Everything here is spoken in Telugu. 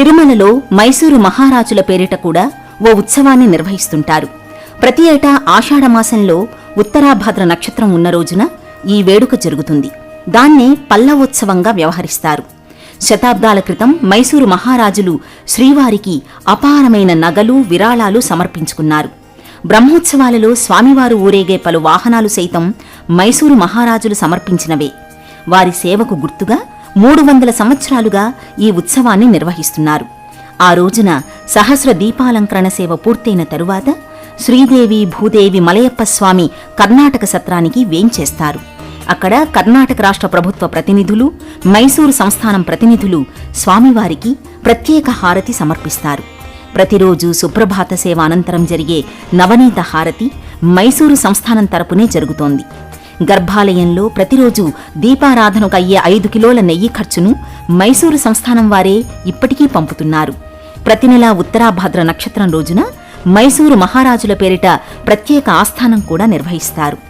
తిరుమలలో మైసూరు మహారాజుల పేరిట కూడా ఓ ఉత్సవాన్ని నిర్వహిస్తుంటారు. ప్రతి ఏటా ఆషాఢమాసంలో ఉత్తరాభాద్ర నక్షత్రం ఉన్న రోజున ఈ వేడుక జరుగుతుంది. దాన్నే పల్లవోత్సవంగా వ్యవహరిస్తారు. శతాబ్దాల క్రితం మైసూరు మహారాజులు శ్రీవారికి అపారమైన నగలు విరాళాలు సమర్పించుకున్నారు. బ్రహ్మోత్సవాలలో స్వామివారు ఊరేగే పలు వాహనాలు సైతం మైసూరు మహారాజులు సమర్పించినవే. వారి సేవకు గుర్తుగా మూడు వందల సంవత్సరాలుగా ఈ ఉత్సవాన్ని నిర్వహిస్తున్నారు. ఆ రోజున సహస్ర దీపాలంకరణ సేవ పూర్తయిన తరువాత శ్రీదేవి భూదేవి మలయప్ప స్వామి కర్ణాటక సత్రానికి వేంచేస్తారు. అక్కడ కర్ణాటక రాష్ట్ర ప్రభుత్వ ప్రతినిధులు మైసూరు సంస్థానం ప్రతినిధులు స్వామివారికి ప్రత్యేక హారతి సమర్పిస్తారు. ప్రతిరోజు సుప్రభాత సేవ అనంతరం జరిగే నవనీత హారతి మైసూరు సంస్థానం తరపునే జరుగుతోంది. గర్భాలయంలో ప్రతిరోజు దీపారాధనకు అయ్యే ఐదు కిలోల నెయ్యి ఖర్చును మైసూరు సంస్థానం వారే ఇప్పటికీ పంపుతున్నారు. ప్రతి నెలా ఉత్తరాభాద్ర నక్షత్రం రోజున మైసూరు మహారాజుల పేరిట ప్రత్యేక ఆస్థానం కూడా నిర్వహిస్తారు.